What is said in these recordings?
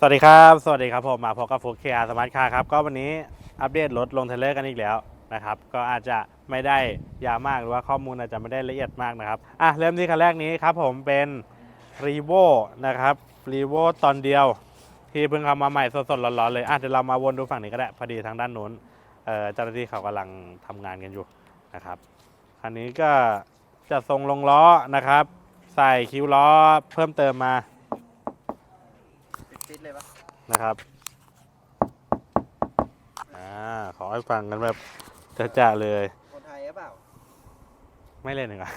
สวัสดีครับ สวัสดีครับผมมาพบกับฟูเคอาสมาร์ทคาร์ครับ ก็วันนี้อัปเดตรถลงเทเลอร์กันอีกแล้วนะครับ ก็อาจจะไม่ได้ยาวมากหรือว่าข้อมูลอาจจะไม่ได้ละเอียดมากนะครับ อะ เริ่มที่คันแรกนี้ครับผมเป็น r ีโวนะครับ r ีโวตอนเดียว ที่เพิ่งเข้ามาใหม่สดๆร้อนๆเลย อะเดี๋ยวเรามาวนดูฝั่งนี้ก็ได้ พอดีทางด้านนู้นเอ่อเจ้าหน้าที่เขากำลังทำงานกันอยู่นะครับ คันนี้ก็จะทรงลงล้อนะครับ ใส่คิ้วล้อเพิ่มเติมมา ฟิตเลยปะนะครับอ่าขอให้ฟังกันแบบจะๆเลย คนไทยหรือเปล่า ไม่เล่นหนึ่งอะ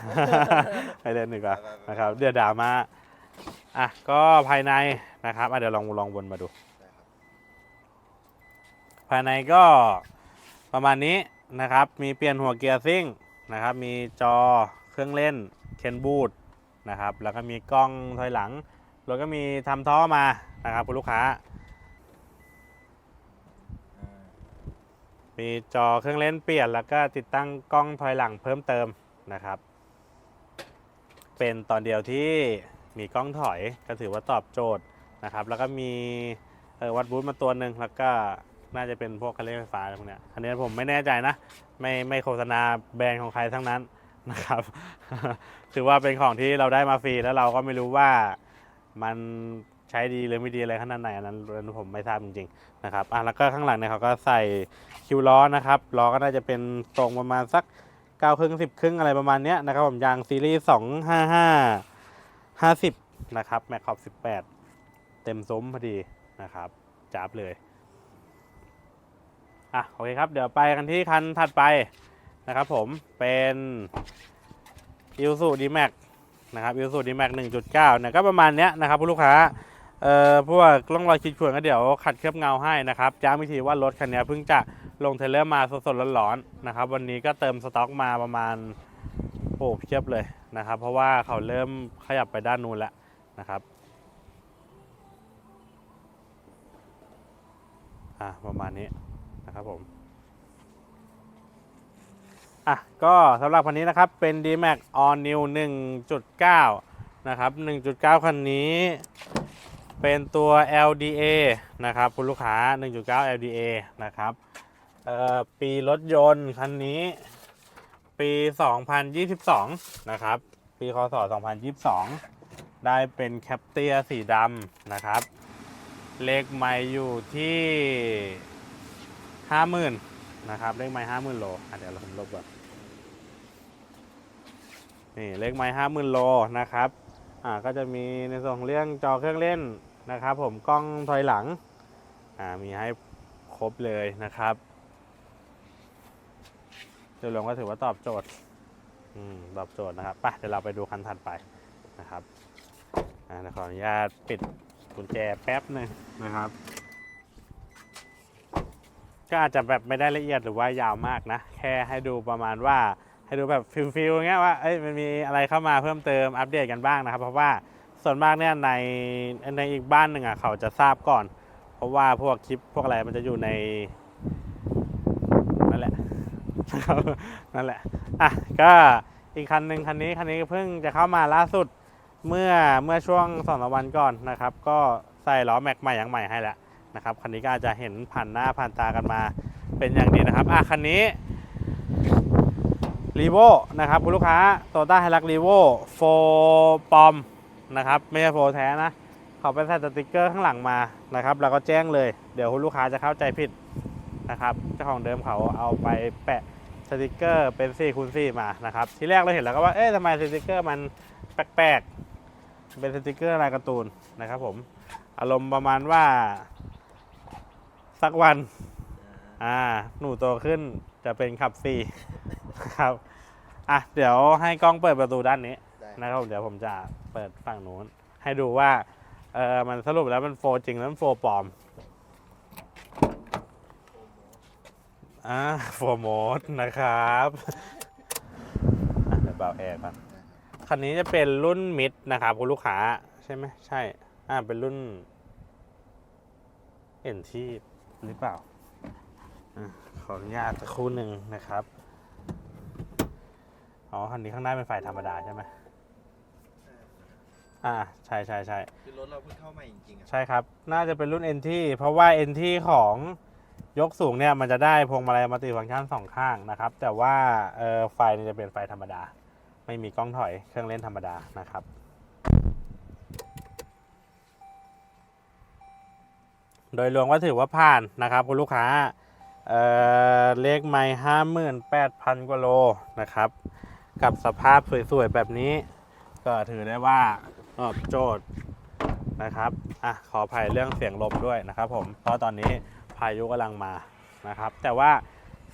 ไม่เล่นหนึ่งอะนะครับเดี๋ยวด่ามาอะก็ภายในนะครับอะเดี๋ยวลองลองวนมาดูได้ครับภายในก็ประมาณนี้นะครับ มีเปลี่ยนหัวเกียร์ซิ่งนะครับ มีจอเครื่องเล่นเคนบูดนะครับ แล้วก็มีกล้องถอยหลัง แล้วก็มีทำท่อมา นะครับคุณลูกค้า มีจอเครื่องเล่นเปลี่ยนแล้วก็ติดตั้งกล้องถอยหลังเพิ่มเติมนะครับ เป็นตอนเดียวที่มีกล้องถอยก็ถือว่าตอบโจทย์นะครับ แล้วก็มีเอ่อวัดบูธมาตัวหนึ่งแล้วก็น่าจะเป็นพวกคันเร่งไฟฟ้าอะไรพวกเนี้ยอันนี้ผมไม่แน่ใจนะ ไม่ไม่โฆษณาแบรนด์ของใครทั้งนั้นนะครับ ถือว่าเป็นของที่เราได้มาฟรีแล้วเราก็ไม่รู้ว่ามัน ใช้ดีหรือไม่ดีอะไรขนาดไหนอันนั้นอันนั้นผมไม่ทราบจริงๆนะครับอะแล้วก็ข้างหลังเนี่ยเขาก็ใส่คิวล้อนะครับล้อก็น่าจะเป็นตรงประมาณสัก9ครึ่ง10ครึ่งอะไรประมาณเนี้ยนะครับผมยางซีรีส์255 50นะครับแม็กขอบ18เต็มซุ้มพอดีนะครับจับเลยอะโอเคครับ เดี๋ยวไปกันที่คันถัดไปนะครับผมเป็นอิลสูดีแม็กนะครับอิลสูดีแม็ก1.9เนี่ยก็ประมาณเนี้ยนะครับคุณลูกค้า เอ่อพวกร่องรอยขีดข่วนก็เดี๋ยวขัดเคลือบเงาให้นะครับย้ำอีกทีว่ารถคันนี้เพิ่งจะลงเทเลอร์มาสดๆร้อนๆนะครับ วันนี้ก็เติมสต็อกมาประมาณโอ้เพียบเลยนะครับ เพราะว่าเขาเริ่มขยับไปด้านนู้นแล้วนะครับอะประมาณนี้นะครับผมอะก็สำหรับคันนี้นะครับเป็น D-Max All New 1.9 นะครับ 1.9 คันนี้ เป็นตัว LDA นะครับคุณลูกค้า 1.9 LDA นะครับปีรถยนต์คันนี้ ปี 2022 นะครับ ปีคศ 2022 ได้เป็นแคปเตียสีดำนะครับ เลขไม่อยู่ที่ 50,000 นะครับ เลขไม่50,000 โลเดี๋ยวเราผมลบก่อนนี่เลขไม่50,000โลนะครับ อ่า ก็จะมีในส่วนของเรื่องจอเครื่องเล่น นะครับผมกล้องถอยหลังอ่ามีให้ครบเลยนะครับโดยรวมก็ถือว่าตอบโจทย์อืมตอบโจทย์นะครับไปเดี๋ยวเราไปดูคันถัดไปนะครับอ่าเดี๋ยวขออนุญาตปิดกุญแจแป๊บหนึ่งนะครับ ก็อาจจะแบบไม่ได้ละเอียดหรือว่ายาวมากนะ แค่ให้ดูประมาณว่าให้ดูแบบฟิลฟิลอย่างเงี้ยว่าเอ้ยมันมีอะไรเข้ามาเพิ่มเติมอัปเดตกันบ้างนะครับ เพราะว่า ส่วนมากเนี่ยในในอีกบ้านหนึ่งอะเขาจะทราบก่อน เพราะว่าพวกคลิปพวกอะไรมันจะอยู่ในนั่นแหละนั่นแหละอะก็อีกคันหนึ่งคันนี้คันนี้เพิ่งจะเข้ามาล่าสุดเมื่อเมื่อช่วงสองสามวันก่อนนะครับ ก็ใส่ล้อแม็กใหม่อย่างใหม่ให้แล้วนะครับคันนี้ก็อาจจะเห็นผ่านหน้าผ่านตากันมาเป็นอย่างดีนะครับอะคันนี้รีโวนะครับคุณลูกค้าโตต้าไฮรักรีโวโฟปอม นะครับ ไม่ใช่โฟแท้นะเขาไปใส่สติกเกอร์ข้างหลังมานะครับ แล้วก็แจ้งเลย เดี๋ยวคุณลูกค้าจะเข้าใจผิดนะครับเจ้าของเดิมเขาเอาไปแปะสติกเกอร์เป็น4คูณ4มานะครับ ที่แรกเราเห็นแล้วก็ว่าเอ๊ะทำไมสติกเกอร์มันแปลกๆเป็นสติกเกอร์ลายการ์ตูนนะครับ ผมอารมณ์ประมาณว่าสักวันอ่าหนูโตขึ้นจะเป็นขับสี่ครับ อะ เดี๋ยวให้กล้องเปิดประตูด้านนี้ นะครับเดี๋ยวผมจะเปิดฝั่งนู้น ให้ดูว่าเออมันสรุปแล้วมันโฟจริงแล้วมันโฟปลอมอ่าโฟโมดนะครับอะเดี๋ยวเบาแอร์ก่อนคันนี้จะเป็นรุ่นมิดนะครับคุณลูกค้าใช่ไหมใช่ อ่าเป็นรุ่นเอ็นที่หรือเปล่าอะขออนุญาตสักครู่หนึ่งนะครับ อ๋อคันนี้ข้างหน้าเป็นไฟธรรมดาใช่ไหม อ่าใช่ใช่ใช่คือรถเราเพิ่งเข้าใหม่จริงๆอะใช่ครับ น่าจะเป็นรุ่น NT เพราะว่า NT ของยกสูงเนี่ยมันจะได้พวงมาลัยมัลติฟังก์ชันสองข้างนะครับ แต่ว่าเออไฟเนี่ยจะเป็นไฟธรรมดา ไม่มีกล้องถอยเครื่องเล่นธรรมดานะครับ โดยรวมก็ถือว่าผ่านนะครับคุณลูกค้าเอ่อเลขไม่ห้าหมื่นแปดพันกว่าโลนะครับ กับสภาพสวยๆแบบนี้ ก็ถือได้ว่าต อบโจทย์นะครับอะขออภัยเรื่องเสียงลมด้วยนะครับ ผมเพราะตอนนี้พายุกำลังมานะครับ แต่ว่า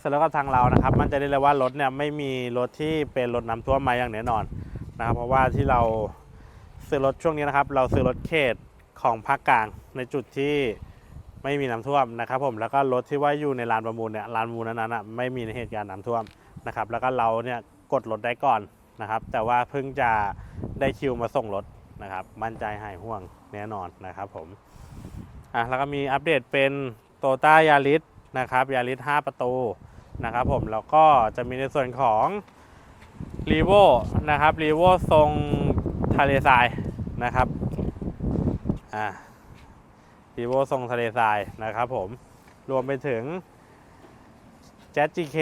สำหรับทางเรานะครับ มันจะได้เลยว่ารถเนี่ยไม่มีรถที่เป็นรถน้ำท่วมมาอย่างแน่นอนนะครับ เพราะว่าที่เราซื้อรถช่วงนี้นะครับ เราซื้อรถเขตของภาคกลางในจุดที่ไม่มีน้ำท่วมนะครับ ผมแล้วก็รถที่ว่าอยู่ในลานประมูลเนี่ยลานประมูลนั้นๆอะไม่มีเหตุการณ์น้ำท่วมนะครับ แล้วก็เราเนี่ยกดรถได้ก่อนนะครับ แต่ว่าเพิ่งจะได้คิวมาส่งรถ นะครับมั่นใจหายห่วงแน่นอนนะครับผมอะแล้วก็มีอัปเดตเป็นโตต้ายาริสนะครับยาริส5ประตูนะครับผมแล้วก็จะมีในส่วนของรีโวนะครับรีโวทรงทะเลทรายนะครับอ่ารีโวทรงทะเลทรายนะครับผมรวมไปถึง j จ๊ GK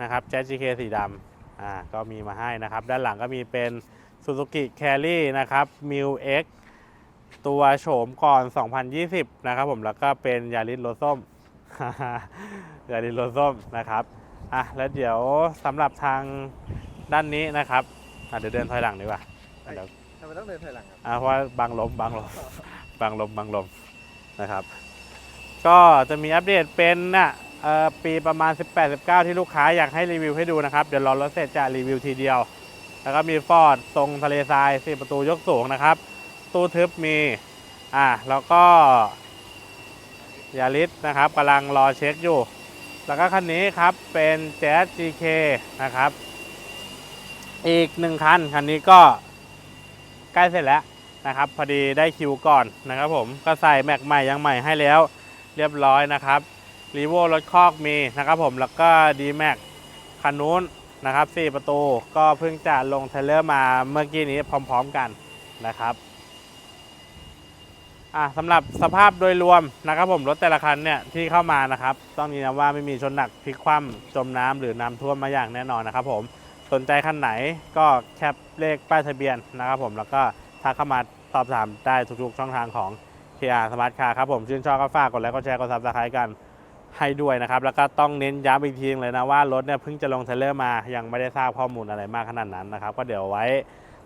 นะครับเจ๊ GK สีดำอ่าก็มีมาให้นะครับ ด้านหลังก็มีเป็น Suzuki Carry นะครับ m i l X ตัวโฉมก่อน 2020 นะครับผม แล้วก็เป็นยาริสรถส้ม ยาริสรถส้มนะครับ อะ แล้วเดี๋ยวสำหรับทางด้านนี้นะครับอะเดี๋ยวเดินถอยหลังดีกว่าอะเดี๋ยวทำไมต้องเดินถอยหลังครับอะเพราะว่าบางลมบางลมบางลมบางลมนะครับ ก็จะมีอัปเดตเป็นน่ะเอ่อปีประมาณ 18-19 ที่ลูกค้าอยากให้รีวิวให้ดูนะครับ เดี๋ยวรอรถเสร็จจะรีวิวทีเดียว แล้วก็มีฟอร์ดทรงทะเลทรายสี่ประตูยกสูงนะครับ ตู้ทึบมีอ่าแล้วก็ยาริสนะครับกำลังรอเช็คอยู่ แล้วก็คันนี้ครับเป็นแจ๊ส GK นะครับ อีกหนึ่งคัน คันนี้ก็ใกล้เสร็จแล้วนะครับ พอดีได้คิวก่อนนะครับผมก็ใส่แม็กใหม่ยังใหม่ให้แล้วเรียบร้อยนะครับรีโวรถคอกมีนะครับผมแล้วก็ d m a x คันนู้น นะครับ4ประตูก็เพิ่งจะลงเทเลอร์มาเมื่อกี้นี้พร้อม ๆกันนะครับอะสำหรับสภาพโดยรวมนะครับผมรถแต่ละคันเนี่ยที่เข้ามานะครับ ต้องยืนยันว่าไม่มีชนหนักพลิกคว่ำจมน้ำหรือน้ำท่วมมาอย่างแน่นอนนะครับผมสนใจคันไหนก็แคปเลขป้ายทะเบียนนะครับผมแล้วก็ทักเข้ามาสอบถามได้ทุกๆช่องทางของ KR Smart Car ครับผมชื่นชอบก็ฝากกดไลค์กดแชร์กดซับสไครต์กัน ให้ด้วยนะครับ แล้วก็ต้องเน้นย้ำอีกทีเลยนะว่ารถเนี่ยเพิ่งจะลงเทเลอร์มา ยังไม่ได้ทราบข้อมูลอะไรมากขนาดนั้นนะครับ ก็เดี๋ยวไว้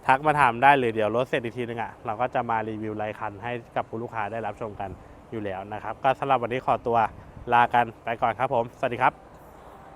ทักมาถามได้หรือเดี๋ยวรถเสร็จอีกทีนึงอะเราก็จะมารีวิวรายคันให้กับคุณลูกค้าได้รับชมกันอยู่แล้วนะครับ ก็สำหรับวันนี้ขอตัวลากันไปก่อนครับผม สวัสดีครับ